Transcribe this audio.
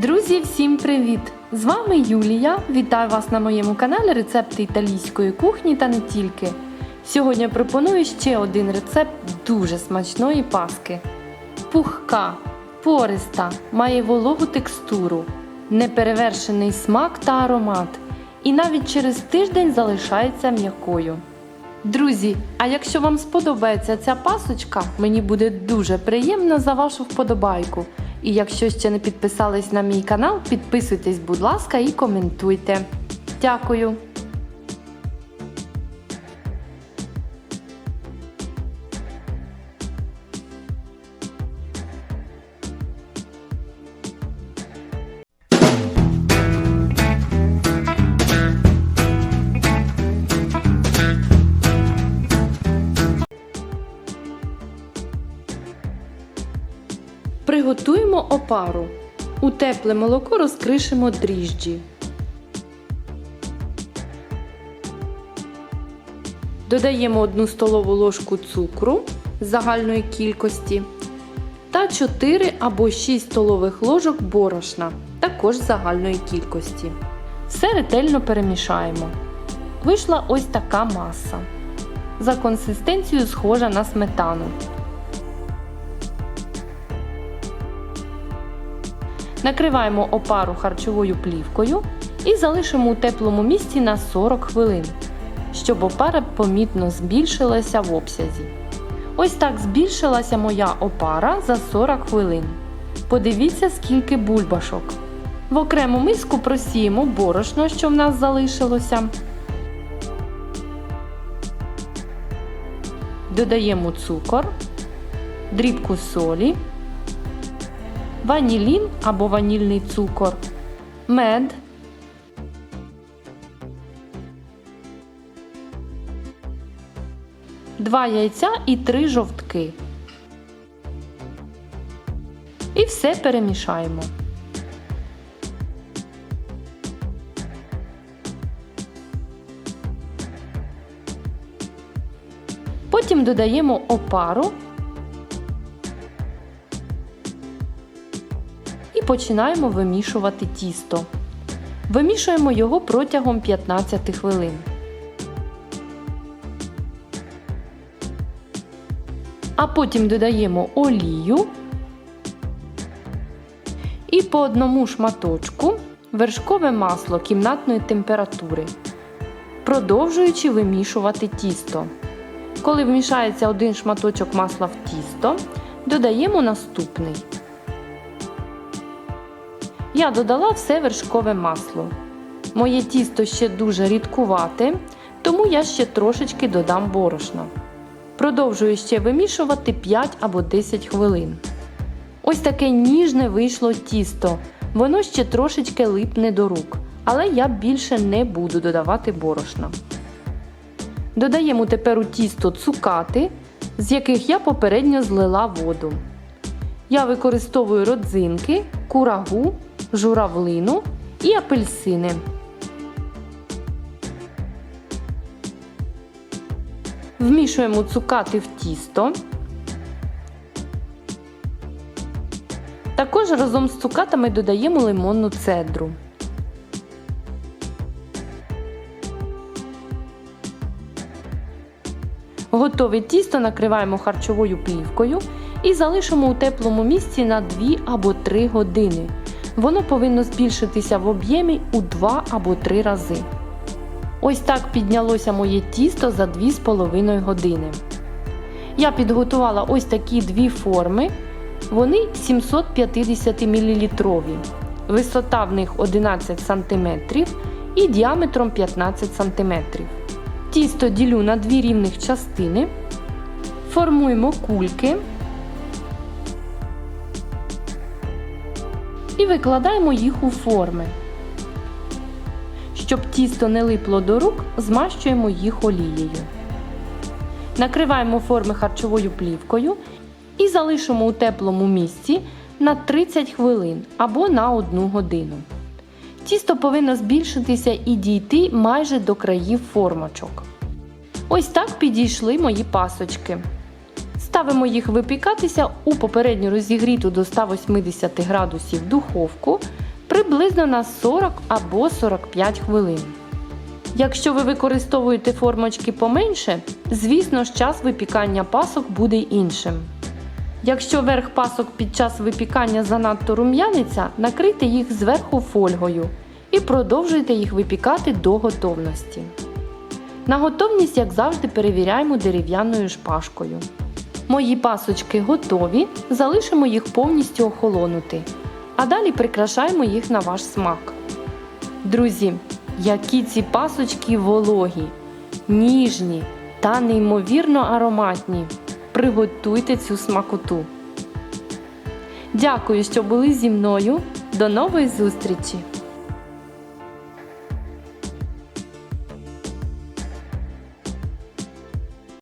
Друзі, всім привіт! З вами Юлія. Вітаю вас на моєму каналі Рецепти італійської кухні та не тільки. Сьогодні пропоную ще один рецепт дуже смачної паски. Пухка, пориста, має вологу текстуру, неперевершений смак та аромат. І навіть через тиждень залишається м'якою. Друзі, а якщо вам сподобається ця пасочка, мені буде дуже приємно за вашу вподобайку. І якщо ще не підписались на мій канал, підписуйтесь, будь ласка, і коментуйте. Дякую! Приготуємо опару. У тепле молоко розкришимо дріжджі. Додаємо 1 столову ложку цукру загальної кількості та 4 або 6 столових ложок борошна також загальної кількості. Все ретельно перемішаємо. Вийшла ось така маса. За консистенцією схожа на сметану. Накриваємо опару харчовою плівкою і залишимо у теплому місці на 40 хвилин, щоб опара помітно збільшилася в обсязі. Ось так збільшилася моя опара за 40 хвилин. Подивіться, скільки бульбашок. В окрему миску просіємо борошно, що в нас залишилося. Додаємо цукор, дрібку солі ванілін або ванільний цукор, мед, два яйця і три жовтки. І все перемішаємо. Потім додаємо опару починаємо вимішувати тісто. Вимішуємо його протягом 15 хвилин. А потім додаємо олію і по одному шматочку вершкове масло кімнатної температури, продовжуючи вимішувати тісто. Коли вмішається один шматочок масла в тісто, додаємо наступний. Я додала все вершкове масло. Моє тісто ще дуже рідкувате, тому я ще трошечки додам борошна. Продовжую ще вимішувати 5 або 10 хвилин. Ось таке ніжне вийшло тісто. Воно ще трошечки липне до рук, але я більше не буду додавати борошна. Додаємо тепер у тісто цукати, з яких я попередньо злила воду. Я використовую родзинки, курагу, журавлину і апельсини. Вмішуємо цукати в тісто. Також разом з цукатами додаємо лимонну цедру. Готове тісто накриваємо харчовою плівкою і залишимо у теплому місці на 2 або 3 години. Воно повинно збільшитися в об'ємі у 2 або 3 рази. Ось так піднялося моє тісто за 2,5 години. Я підготувала ось такі дві форми. Вони 750 мл. Висота в них 11 см і діаметром 15 см. Тісто ділю на дві рівних частини. Формуємо кульки. І викладаємо їх у форми. Щоб тісто не липло до рук, змащуємо їх олією. Накриваємо форми харчовою плівкою і залишимо у теплому місці на 30 хвилин або на 1 годину. Тісто повинно збільшитися і дійти майже до країв формочок. Ось так підійшли мої пасочки. Ставимо їх випікатися у попередньо розігріту до 180 градусів духовку приблизно на 40 або 45 хвилин. Якщо ви використовуєте формочки поменше, звісно ж час випікання пасок буде іншим. Якщо верх пасок під час випікання занадто рум'яниться, накрийте їх зверху фольгою і продовжуйте їх випікати до готовності. На готовність, як завжди, перевіряємо дерев'яною шпажкою. Мої пасочки готові, залишимо їх повністю охолонути, а далі прикрашаємо їх на ваш смак. Друзі, які ці пасочки вологі, ніжні та неймовірно ароматні. Приготуйте цю смакоту. Дякую, що були зі мною. До нової зустрічі!